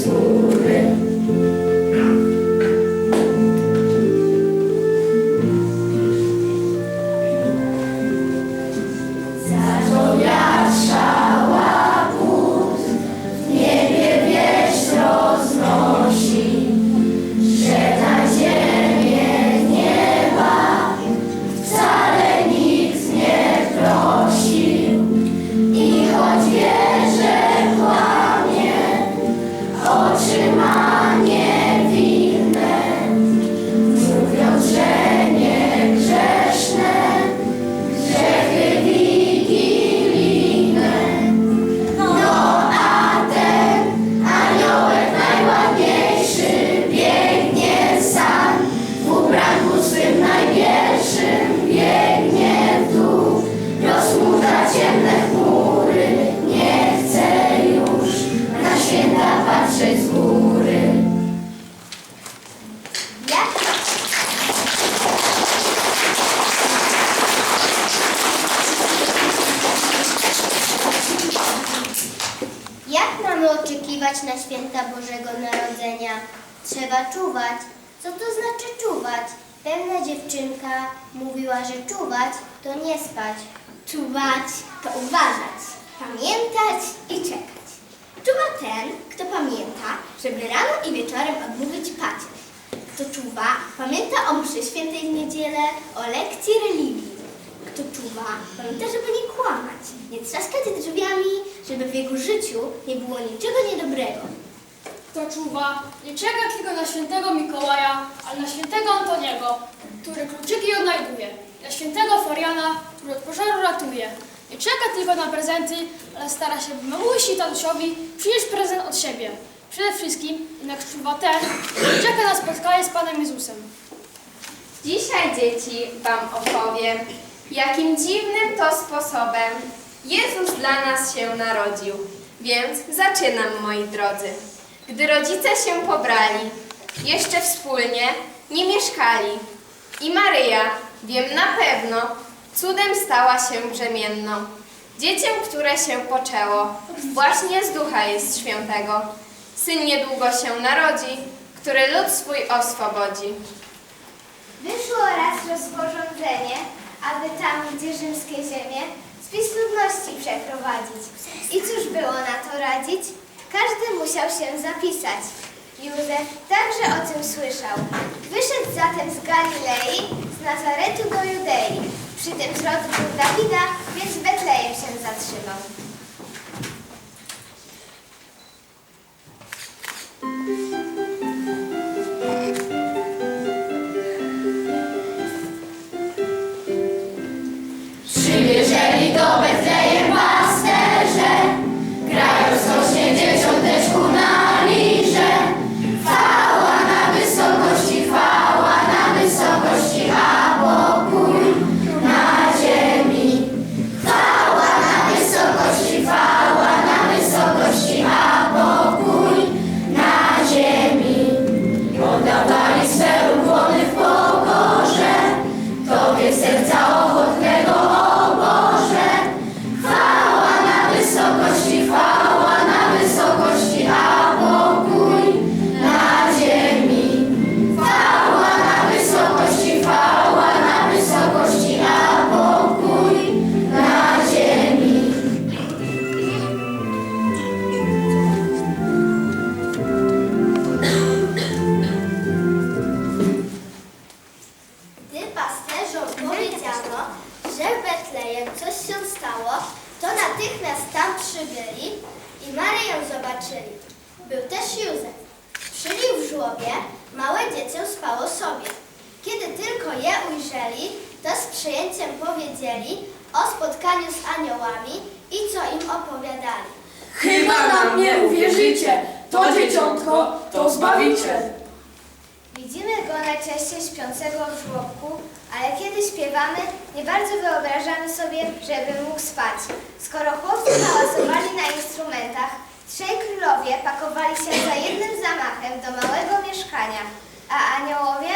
Jesus. Czuwać na święta Bożego Narodzenia. Trzeba czuwać. Co to znaczy czuwać? Pewna dziewczynka mówiła, że czuwać to nie spać. Czuwać to uważać, pamiętać i czekać. Czuwa ten, kto pamięta, żeby rano i wieczorem odmówić pacierz. Kto czuwa, pamięta o mszy świętej w niedzielę, o lekcji religii. Kto czuwa, pamięta, żeby nie kłamać, nie trzaskać drzwiami, żeby w jego życiu nie było niczego niedobrego. Kto czuwa, nie czeka tylko na świętego Mikołaja, ale na świętego Antoniego, który kluczyki odnajduje, na świętego Floriana, który od pożaru ratuje. Nie czeka tylko na prezenty, ale stara się, by mamusi i tatusiowi przynieść prezent od siebie. Przede wszystkim jednak czuwa ten, który czeka na spotkanie z Panem Jezusem. Dzisiaj dzieci Wam opowiem, jakim dziwnym to sposobem Jezus dla nas się narodził. Więc zaczynam, moi drodzy. Gdy rodzice się pobrali, jeszcze wspólnie nie mieszkali. I Maryja, wiem na pewno, cudem stała się brzemienną. Dzieciem, które się poczęło, właśnie z Ducha jest Świętego. Syn niedługo się narodzi, który lud swój oswobodzi. Wyszło raz rozporządzenie, aby tam, gdzie rzymskie ziemie, spis ludności przeprowadzić. I cóż było na to radzić? Każdy musiał się zapisać. Józef także o tym słyszał. Wyszedł zatem z Galilei, z Nazaretu do Judei. Przy tym był Dawida, więc Betlejem się zatrzymał. Opowiadali. Chyba nam nie uwierzycie, to dzieciątko, to Zbawiciel. Widzimy go najczęściej śpiącego w żłobku, ale kiedy śpiewamy, nie bardzo wyobrażamy sobie, żeby mógł spać. Skoro chłopcy hałasowali na instrumentach, trzej królowie pakowali się za jednym zamachem do małego mieszkania, a aniołowie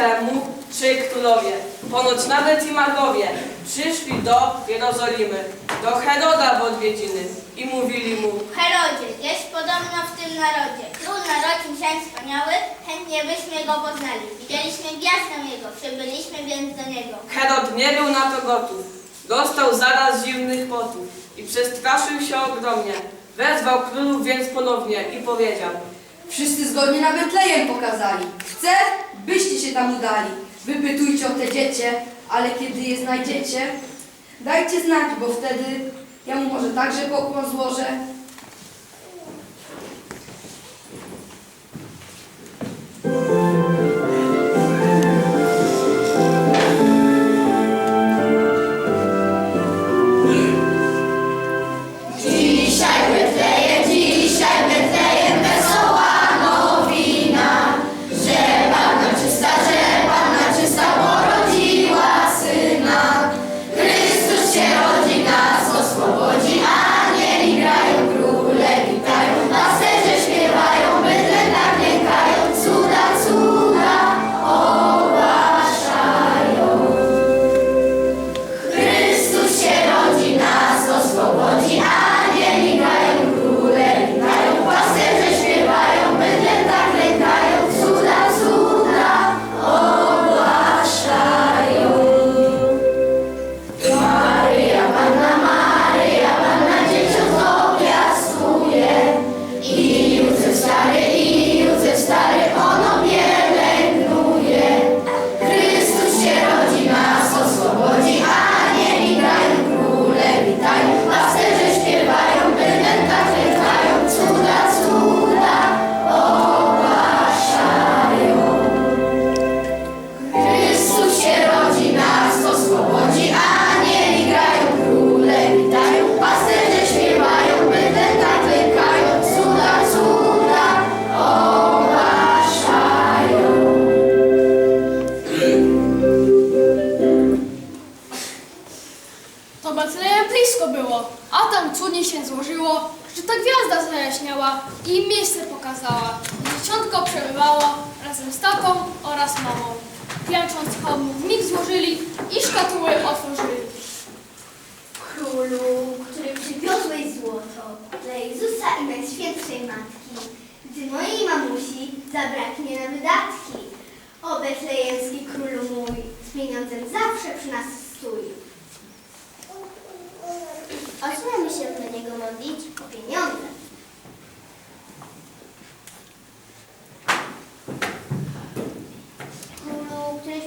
temu trzej królowie, ponoć nawet i magowie, przyszli do Jerozolimy, do Heroda w odwiedziny i mówili mu, Herodzie, jest podobno w tym narodzie. Król narodził się wspaniały, chętnie byśmy go poznali. Widzieliśmy gwiazdę jego, przybyliśmy więc do niego. Herod nie był na to gotów. Dostał zaraz zimnych potów i przestraszył się ogromnie. Wezwał królów więc ponownie i powiedział, Wszyscy zgodnie na Betlejem pokazali. Chcę, byście się tam udali. Wypytujcie o te dziecię, ale kiedy je znajdziecie, dajcie znać, bo wtedy ja mu może także pokłon złożę. Oraz mamą. Klęcząc homu w mig złożyli i szkatuły otworzyli. Królu, który przywiozłeś złoto dla Jezusa i Najświętszej Matki, gdy mojej mamusi zabraknie na wydatki. O betlejemski królu mój, z pieniądzem zawsze przy nas stój. O co mamy się do niego modlić? O pieniądze. Królu, któryś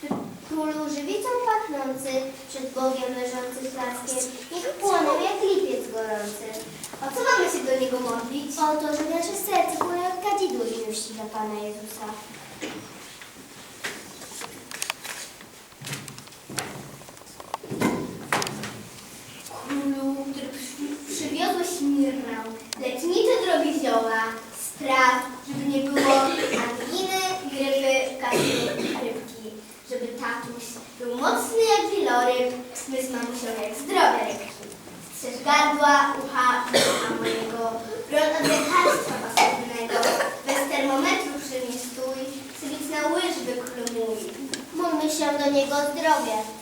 przy- Królu żywicą pachnący, przed Bogiem leżący z blaskiem, niech płonął jak lipiec gorący. O co mamy się do Niego modlić? O to, żeby nasze serce było jak kadzidło z miłości dla Pana Jezusa. Królu, który przy, przywiozłeś mirnę, lecznicze drogi zioła, spraw, żeby nie było anginy, grypy, kasy, chrypki, żeby tatuś był mocny jak wieloryb, my z mamusią jak zdrowe rybki. Strzeż gardła, ucha, ucha mojego, broń od lekarstwa pasywnego, bez termometru przy mnie stój, sybic na łyżwy królu mój. Módlmy się do niego zdrowie.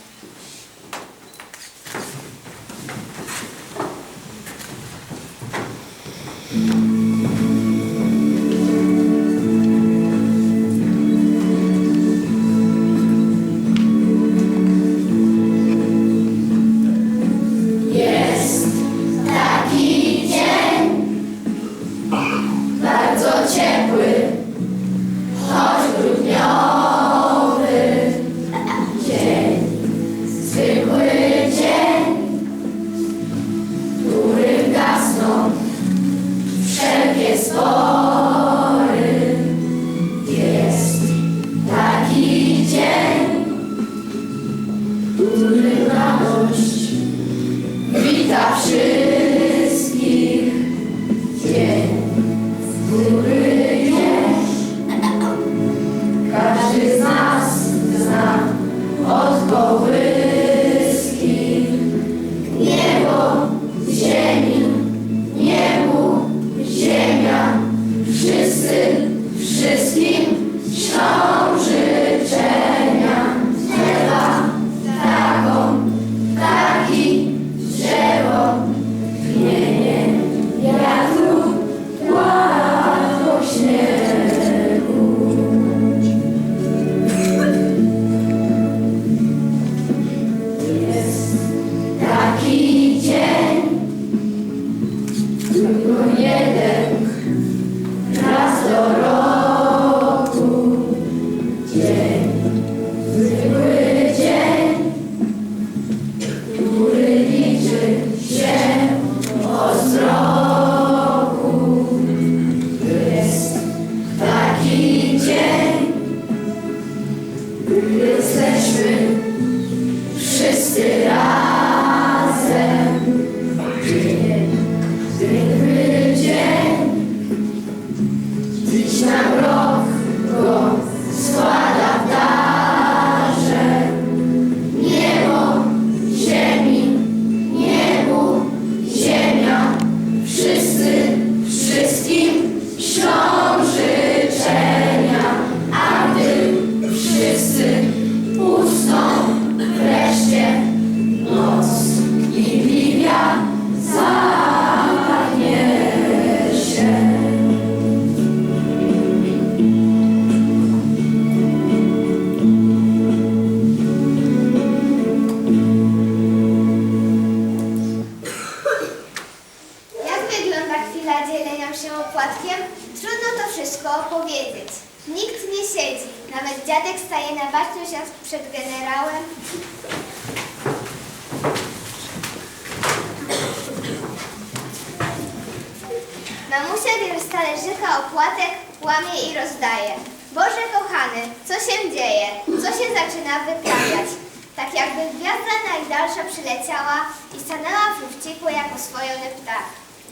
Łamie i rozdaje. Boże kochany, co się dzieje? Co się zaczyna wyprawiać? Tak jakby gwiazda najdalsza przyleciała i stanęła w lufciku jak oswojony ptak.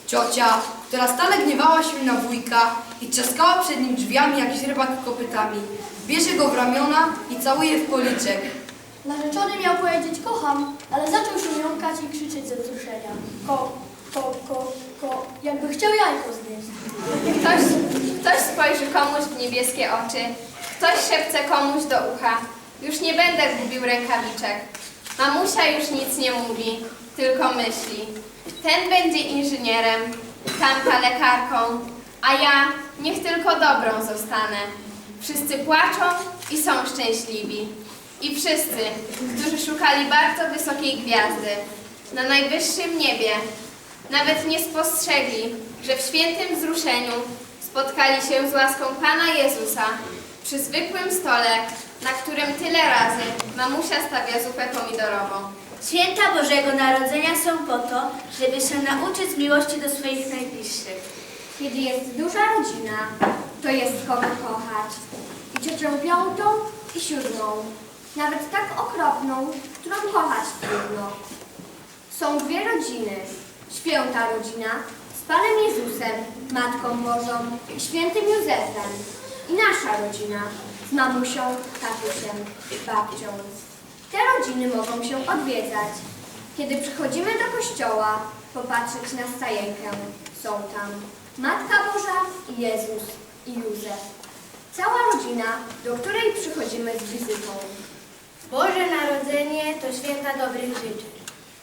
Ciocia, która stale gniewała się na wujka i trzaskała przed nim drzwiami jak źrebak kopytami, bierze go w ramiona i całuje w policzek. Narzeczony miał powiedzieć kocham, ale zaczął się jąkać i krzyczeć ze wzruszenia. Ko, ko, ko, ko, jakby chciał jajko znieść. Ktoś, ktoś spojrzy komuś w niebieskie oczy, ktoś szepce komuś do ucha. Już nie będę gubił rękawiczek. Mamusia już nic nie mówi, tylko myśli. Ten będzie inżynierem, tamta lekarką, a ja niech tylko dobrą zostanę. Wszyscy płaczą i są szczęśliwi. I wszyscy, którzy szukali bardzo wysokiej gwiazdy, na najwyższym niebie, nawet nie spostrzegli, że w świętym wzruszeniu spotkali się z łaską Pana Jezusa przy zwykłym stole, na którym tyle razy mamusia stawia zupę pomidorową. Święta Bożego Narodzenia są po to, żeby się nauczyć miłości do swoich najbliższych. Kiedy jest duża rodzina, to jest kogo kochać. I ciocią piątą i siódmą. Nawet tak okropną, którą kochać trudno. Są dwie rodziny. Święta rodzina z Panem Jezusem, Matką Bożą i Świętym Józefem. I nasza rodzina z mamusią, tatusiem, babcią. Te rodziny mogą się odwiedzać. Kiedy przychodzimy do kościoła, popatrzeć na stajenkę, są tam Matka Boża i Jezus i Józef. Cała rodzina, do której przychodzimy z wizytą. Boże Narodzenie to święta dobrych życzeń.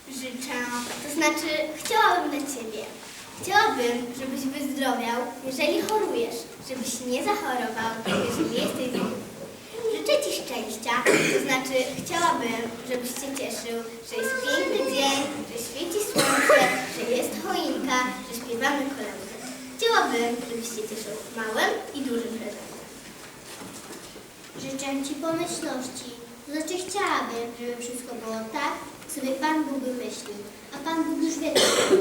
Życzę, to znaczy chciałabym dla Ciebie. Chciałabym, żebyś wyzdrowiał, jeżeli chorujesz, żebyś nie zachorował, jeżeli jesteś. Życzę Ci szczęścia, to znaczy chciałabym, żebyś się cieszył, że jest piękny dzień, że świeci słońce, że jest choinka, że śpiewamy kolędy. Chciałabym, żebyś się cieszył małym i dużym prezentem. Życzę Ci pomyślności. To znaczy chciałabym, żeby wszystko było tak, Sürekli ben bugün meşgulüm. Ben bu güç veriyorum.